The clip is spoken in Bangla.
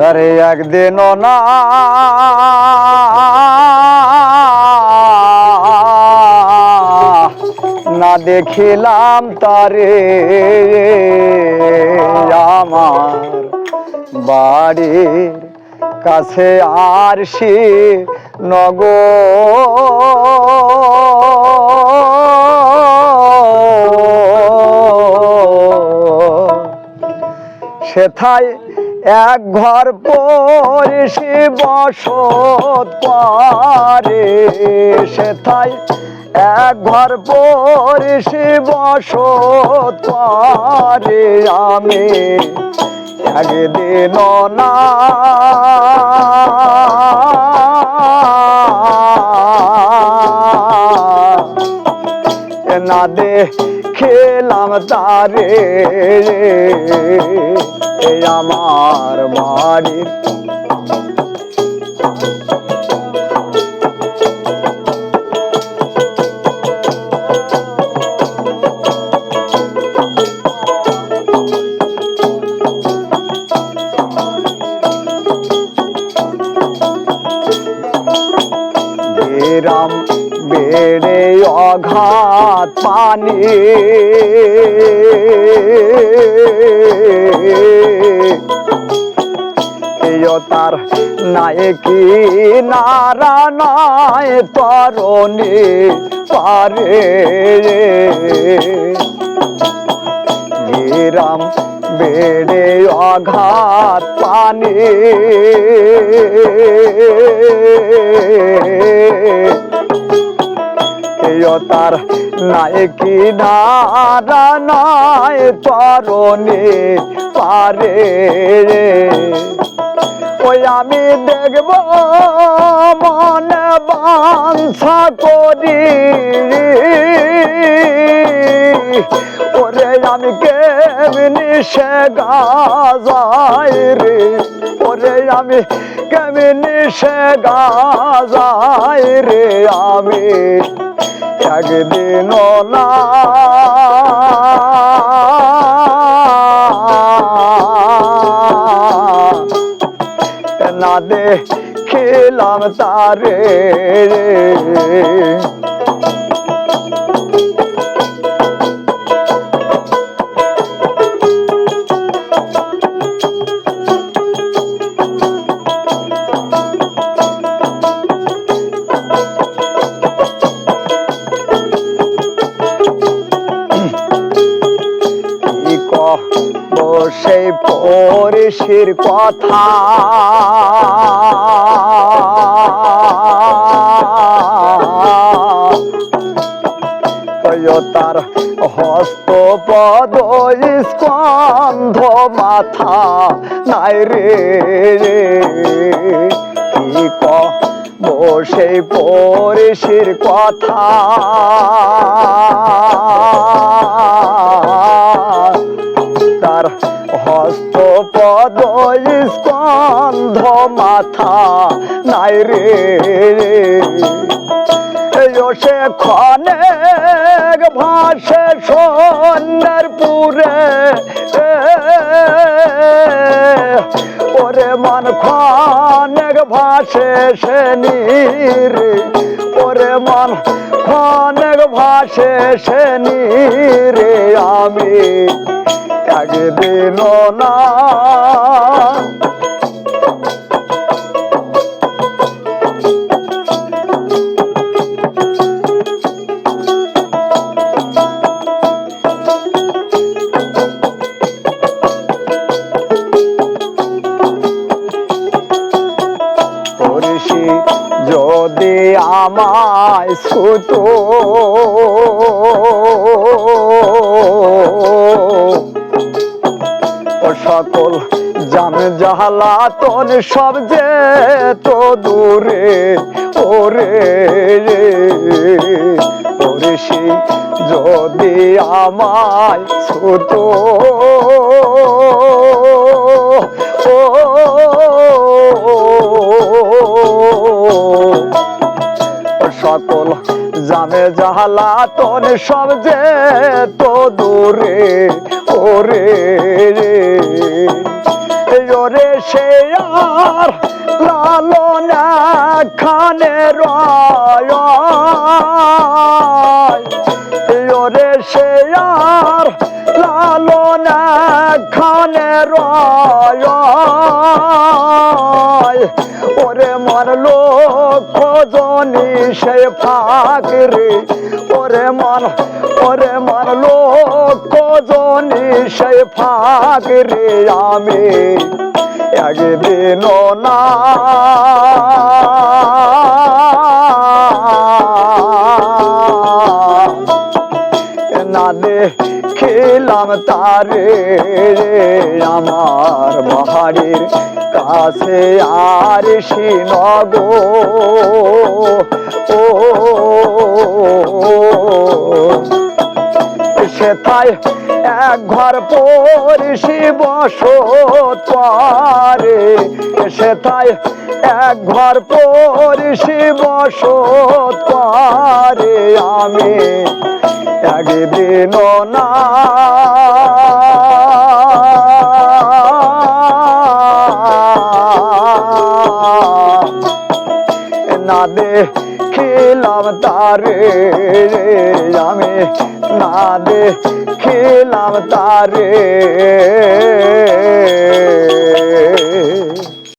তারে একদিন না। না দেখিলাম তারে আমার বাড়ির কাছে আর সে নগর সেথায় এক ঘর পরিষি বসত পারে সেথায় এক ঘর পরিষি বসত পারে আমি একদিন না। না দে খেলাম তারে। আমার বাড়ির বেড়ে অঘাত পানি এও তার নায়কি নারা নয় তরণী পারে। গিরাম বেড়ে অঘাত পানি। এও তার নায়কি নারা নয় তরণী পারে। ওই আমি দেখব মনে বাঞ্ছা করি। ওরে আমি কেমনি সে গাজাই রে? ওরে আমি কেমনি সে গাজাই রে আমি? একদিন না না দেখলাম তারে। সেই কথা। তার হস্ত পদ স্কন্ধ মাথা নাই রে। কি কব সেই পরিষের কথা? হস্ত পদ স্কন্ধ মাথা নাই রে। সে খনে ভাসে সন্ন্যার পুরে। ওরে মন খনেক ভাসে সে নীরে। ওরে মন খনেক ভাসে সে নীরে আমি। একদিন না। যদি আমায় ও সকল জামে জাহালাতন সব যে তো দূরে, ওরে করিসি যদি আমায় সুত জাহালা তোর সব যে তো দূরে, ওরে ও ওরে সে আর লালন খানে রয়। ওরে সে আর লালন খানে রয়। মন লোক জনি সে ফাকরে ওরে মন ওরে মন লোক জনি সে ফাকরে আমি। একদিন না। দেখিলাম তারে আমার বাহারের কাছে আর সিনগো ও সেথায় এক ঘর পরিষি বসত পারে। সেথায় এক ঘর পরিষি বসত পারে। আমি একদিন না না দেখিলাম তারে আমি না দেখিলাম তারে